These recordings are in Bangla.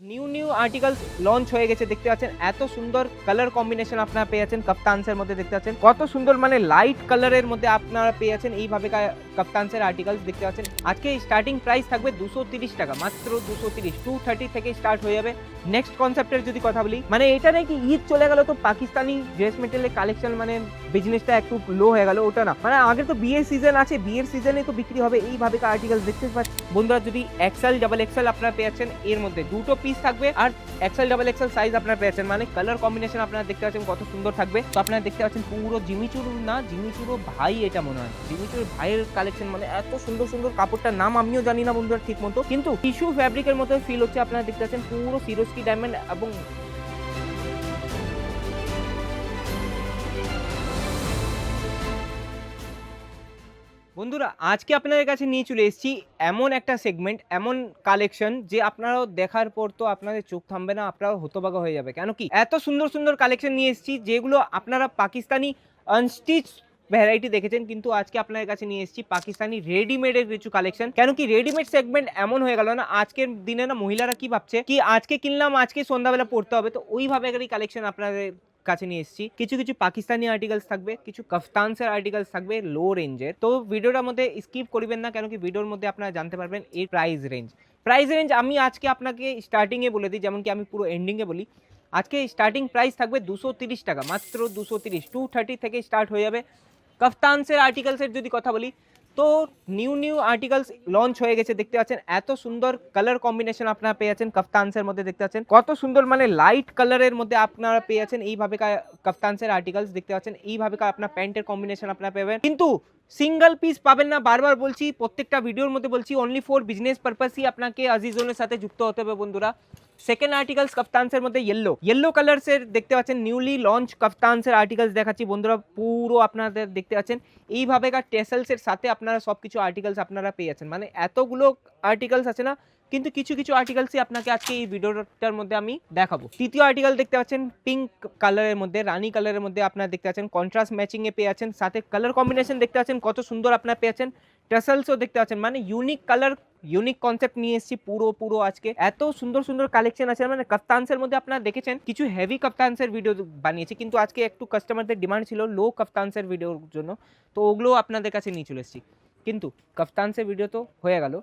নিউ নিউ আর্টিকেলস লঞ্চ হয়ে গেছে, দেখতে পাচ্ছেন? এত সুন্দর কালার কম্বিনেশন আপনারা পেয়ে যাচ্ছেন কাপ্তানসের মধ্যে দেখতে পাচ্ছেন। কত সুন্দর মানে লাইট কালারের মধ্যে আপনারা পেয়ে এইভাবে কাপ্তানসের আর্টিকেলস দেখতে পাচ্ছেন। আজকে স্টার্টিং প্রাইস থাকবে দুশো তিরিশ টাকা, মাত্র দুশো তিরিশ। টু থার্টি থেকে স্টার্ট হয়ে যাবে। নেক্সট কনসেপ্টের যদি কথা বলি মানে এটা নাকি ঈদ চলে গেল তো পাকিস্তানি ড্রেস মেটেরিয়ালের কালেকশন মানে বিজনেসটা একটু লো হয়ে গেল, ওটা না। মানে আগে তো বিয়ের সিজন আছে, বিয়ের সিজনে তো বিক্রি হবে, এইভাবে আর্টিকেল দেখতে পাচ্ছেন। বন্ধুরা, যদি এক্সেল ডাবল এক্সেল আপনারা পেয়েছেন এর মধ্যে দুটো পিস থাকবে আর এক্সেল ডাবল এক্সেল সাইজ আপনারা পেয়েছেন মানে কালার কম্বিনেশন আপনারা দেখতে পাচ্ছেন কত সুন্দর থাকবে। তো আপনারা দেখতে পাচ্ছেন পুরো জিমিচুর না, জিমিচুরও ভাই এটা মনে হয়। জিমিচুর ভাইয়ের কালেকশন মানে এত সুন্দর সুন্দর কাপড়টার নাম আমিও জানি না বন্ধুরা ঠিক মতো। কিন্তু টিস্যু ফ্যাব্রিকের মতো ফিল হচ্ছে, আপনারা দেখতে পাচ্ছেন পুরো সিরোস্কি ডায়মন্ড এবং বন্ধুরা, আজকে আপনাদের কাছে নিয়ে চলে এসেছি এমন একটা সেগমেন্ট এমন কালেকশন যে আপনারাও দেখার পর তো আপনাদের চোখ থামবে না, আপনারাও হতবাগা হয়ে যাবে। কেন কি? এত সুন্দর সুন্দর কালেকশন নিয়ে এসেছি যেগুলো আপনারা পাকিস্তানি আনস্টিচ ভ্যারাইটি দেখেছেন, কিন্তু আজকে আপনাদের কাছে নিয়ে এসেছি পাকিস্তানি রেডিমেডের কিছু কালেকশন কেন কি রেডিমেড সেগমেন্ট এমন হয়ে গেল না, আজকের দিনে না মহিলারা কি ভাবছে, কি আজকে কিনলাম, আজকে সন্ধ্যাবেলা পড়তে হবে, তো ওইভাবে কালেকশন আপনাদের কাছে নিয়ে এসেছি। কিছু কিছু পাকিস্তানি আর্টিকেলস থাকবে, কিছু কফতানসের আর্টিকেলস থাকবে লো রেঞ্জের তো ভিডিওটার মধ্যে স্কিপ করবেন না, কেন কি ভিডিওর মধ্যে আপনারা জানতে পারবেন এর প্রাইস রেঞ্জ প্রাইস রেঞ্জ আমি আজকে আপনাকে স্টার্টিংয়ে বলে দিই, যেমন কি আমি পুরো এন্ডিংয়ে বলি। আজকে স্টার্টিং প্রাইস থাকবে দুশো টাকা, মাত্র দুশো তিরিশ টু থার্টি থেকে স্টার্ট হয়ে যাবে। কফতানসের আর্টিকেলসের যদি কথা বলি, তো নিউ নিউ আর্টিকেলস লঞ্চ হয়ে গেছে, দেখতে পাচ্ছেন? এত সুন্দর কালার কম্বিনেশন আপনারা পেয়ে যাচ্ছেন কফতানসের মধ্যে, দেখতে পাচ্ছেন? কত সুন্দর মানে লাইট কালারের মধ্যে আপনারা পেয়ে যাচ্ছেন, এইভাবে কফতানসের আর্টিকেলস দেখতে পাচ্ছেন? এইভাবে আপনার প্যান্টের কম্বিনেশন আপনারা পাবেন কিন্তু সিঙ্গেল পিস পাবেন না, বারবার বলছি, প্রত্যেকটা ভিডিওর মধ্যে বলছি অনলি ফর বিজনেস পারপাসই আপনাকে আজিজনের সাথে যুক্ত হতে হবে বন্ধুরা। সেকেন্ড আর্টিকেলস কপ্তানসের মধ্যে ইয়েলো ইয়েলো কালারসের দেখতে পাচ্ছেন নিউলি লঞ্চ কপ্তানসের আর্টিকেলস দেখাচ্ছি বন্ধুরা, পুরো আপনাদের দেখতে পাচ্ছেন। এইভাবেকার টেসেলসের সাথে আপনারা সব কিছু আর্টিকেলস আপনারা পেয়ে যাচ্ছেন। মানে এতগুলো আর্টিকেলস আছে না কিন্তু কিছু কিছু আর্টিকেলসই আপনাকে আজকে এই ভিডিওটার মধ্যে আমি দেখাবো। তৃতীয় আর্টিকেল দেখতে পাচ্ছেন পিঙ্ক কালারের মধ্যে, রানী কালারের মধ্যে আপনারা দেখতে পাচ্ছেন কন্ট্রাস্ট ম্যাচিং এ পেয়ে আছেন, সাথে কালার কম্বিনেশন দেখতে পাচ্ছেন, কত সুন্দর আপনারা পেয়ে আছেন টাসেলসও দেখতে পাচ্ছেন মানে ইউনিক কালার ইউনিক কনসেপ্ট নিয়ে এসেছি পুরো পুরো আজকে। এত সুন্দর সুন্দর কালেকশন আছে মানে কাপ্তানসের মধ্যে আপনারা দেখেছেন, কিছু হেভি কাপ্তানসের ভিডিও বানিয়েছি, কিন্তু আজকে একটু কাস্টমারদের ডিমান্ড ছিল লো কাপ্তানসের ভিডিওর জন্য, তো ওগুলো আপনাদের কাছে নিয়ে চলে এসেছি। কিন্তু কাপ্তানসের ভিডিও তো হয়ে গেল।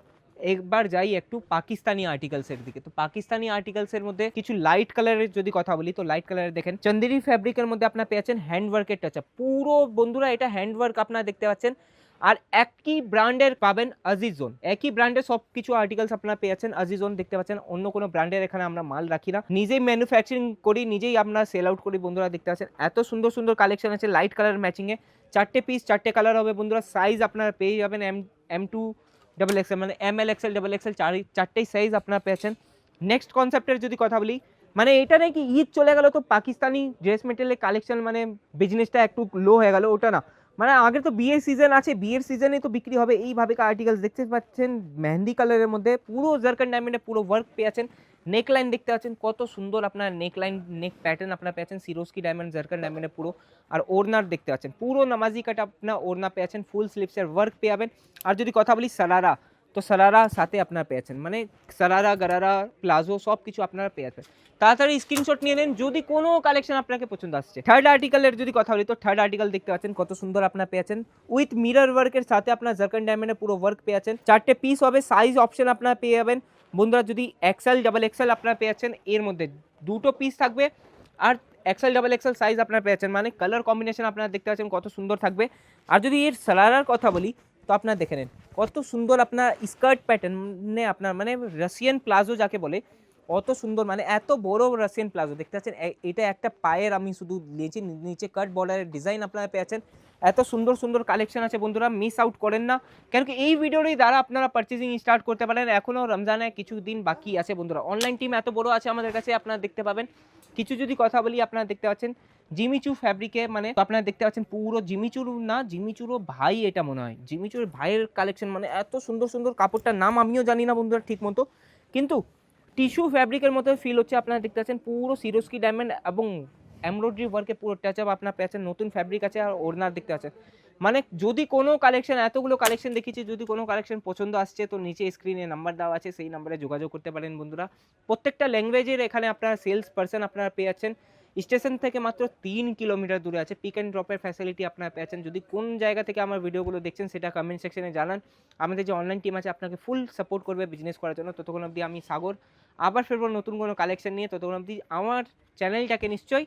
একবার যাই একটু পাকিস্তানি আর্টিকেলসের দিকে। তো পাকিস্তানি আর্টিকেলসের মধ্যে কিছু লাইট কালারের যদি কথা বলি, তো লাইট কালারের দেখেন চন্দেরি ফ্যাব্রিকের মধ্যে আপনার পেয়েছেন হ্যান্ডওয়ার্কের টাচ পুরো বন্ধুরা এটা হ্যান্ডওয়ার্ক আপনারা দেখতে পাচ্ছেন। আর একই ব্র্যান্ডের পাবেন আজিজোন একই ব্র্যান্ডের সব কিছু আর্টিকেলস আপনারা পেয়েছেন আজিজোন দেখতে পাচ্ছেন। অন্য কোনো ব্র্যান্ডের এখানে আমরা মাল রাখি না। নিজেই ম্যানুফ্যাকচারিং করি, নিজেই আমরা সেল আউট করি, বন্ধুরা দেখতে পাচ্ছেন। এত সুন্দর সুন্দর কালেকশন আছে লাইট কালার ম্যাচিংয়ে চারটে পিস চারটে কালার হবে বন্ধুরা। সাইজ আপনারা পেয়ে যাবেন M M to double XL মানে M L XL double XL চারি চারটেই সাইজ আপনারা পেয়েছেন। নেক্সট কনসেপ্টের যদি কথা বলি মানে এটা নাকি ঈদ চলে গেল তো পাকিস্তানি ড্রেস মেটেরিয়ালের কালেকশন মানে বিজনেসটা একটু লো হয়ে গেল, ওটা না। মানে আগে তো বিয়ের সিজন আছে, বিয়ের সিজনে তো বিক্রি হবে, এইভাবে আর্টিকেলস দেখতে পাচ্ছেন, মেহেন্দি কালারের মধ্যে পুরো জারকান ডায়মন্ডে পুরো ওয়ার্ক পেয়েছেন। নেক লাইন দেখতে পাচ্ছেন, কত সুন্দর আপনার নেক লাইন নেক প্যাটার্ন আপনার পেয়েছেন সিরোস্কি ডায়মন্ড জারকান ডায়মন্ডে পুরো। আর ওড়নার দেখতে পাচ্ছেন, পুরো নামাজি কাটা আপনার ওড়না পেয়েছেন ফুল স্লিপসের ওয়ার্ক পেয়ে যাবেন। আর যদি কথা বলি সারারা তো সারারা সাথে আপনারা পেয়েছেন মানে সারারা গারারা প্লাজো সব কিছু আপনারা পেয়ে যাবেন তাড়াতাড়ি স্ক্রিনশট নিয়ে নেন, যদি কোনো কালেকশন আপনাকে পছন্দ আসছে। থার্ড আর্টিকেলের যদি কথা বলি, তো থার্ড আর্টিকেল দেখতে পাচ্ছেন, কত সুন্দর আপনারা পেয়েছেন উইথ মিরর ওয়ার্কের সাথে আপনার জার্কান ডায়মন্ডের পুরো ওয়ার্ক পেয়েছেন চারটে পিস হবে সাইজ অপশন আপনারা পেয়ে যাবেন। বন্ধুরা, যদি এক্সেল ডাবল এক্সেল আপনারা পেয়েছেন এর মধ্যে দুটো পিস থাকবে আর এক্সেল ডাবল এক্সেল সাইজ আপনারা পেয়েছেন মানে কালার কম্বিনেশন আপনারা দেখতে পাচ্ছেন কত সুন্দর থাকবে। আর যদি এর সালারার কথা বলি, তো আপনারা দেখে নেন, কত সুন্দর আপনার স্কার্ট প্যাটার্নে আপনার মানে রাশিয়ান প্লাজো যাকে বলে অত সুন্দর মানে এত বড় রাশিয়ান প্লাজো দেখতে পাচ্ছেন এটা একটা পায়ের, আমি শুধু নিয়েছি নিচে কাট বর্ডারের ডিজাইন আপনারা পেয়েছেন এত সুন্দর সুন্দর কালেকশন আছে বন্ধুরা মিস আউট করেন না। কেন কি এই ভিডিওরই দ্বারা আপনারা পারচেজিং স্টার্ট করতে পারেন। এখনও রমজানে কিছু দিন বাকি আছে বন্ধুরা। অনলাইন টিম এত বড় আছে আমাদের কাছে, আপনারা দেখতে পাবেন। কিছু যদি কথা বলি, আপনারা দেখতে পাচ্ছেন জিমিচু ফ্যাব্রিকে মানে আপনারা দেখতে পাচ্ছেন পুরো জিমিচুর না জিমিচুরও ভাই এটা মনে হয়। জিমিচুর ভাইয়ের কালেকশন মানে এত সুন্দর সুন্দর কাপড়টার নাম আমিও জানি না বন্ধুরা ঠিক মতো কিন্তু টিস্যু ফ্যাব্রিকের মতো ফিল হচ্ছে, আপনারা দেখতে পাচ্ছেন পুরো সিরোস্কি ডায়মন্ড এবং এমব্রয়ডারি ওয়ার্কে পুরো টাচ আপ আপনার পেয়েছেন নতুন ফ্যাব্রিক আছে আর ওড়নার দেখতে পাচ্ছেন। মানে যদি কোনো কালেকশন এতগুলো কালেকশন দেখেছি, যদি কোনো কালেকশন পছন্দ আসছে, তো নিচে স্ক্রিনে নাম্বার দেওয়া আছে, সেই নাম্বারে যোগাযোগ করতে পারেন বন্ধুরা। প্রত্যেকটা ল্যাঙ্গুয়েজের এখানে আপনারা সেলস পার্সন আপনারা পেয়ে যাচ্ছেন। স্টেশন থেকে মাত্র তিন কিলোমিটার দূরে আছে পিক অ্যান্ড ড্রপের ফ্যাসিলিটি আপনারা পেয়েছেন যদি কোন জায়গা থেকে আমার ভিডিওগুলো দেখছেন, সেটা কমেন্ট সেকশনে জানান। আমাদের যে অনলাইন টিম আছে, আপনাকে ফুল সাপোর্ট করবে বিজনেস করার জন্য। ততক্ষণ অবধি আমি সাগর, আবার ফেরবো নতুন কোনো কালেকশন নিয়ে। ততক্ষণ অবধি আমার চ্যানেলটাকে নিশ্চয়ই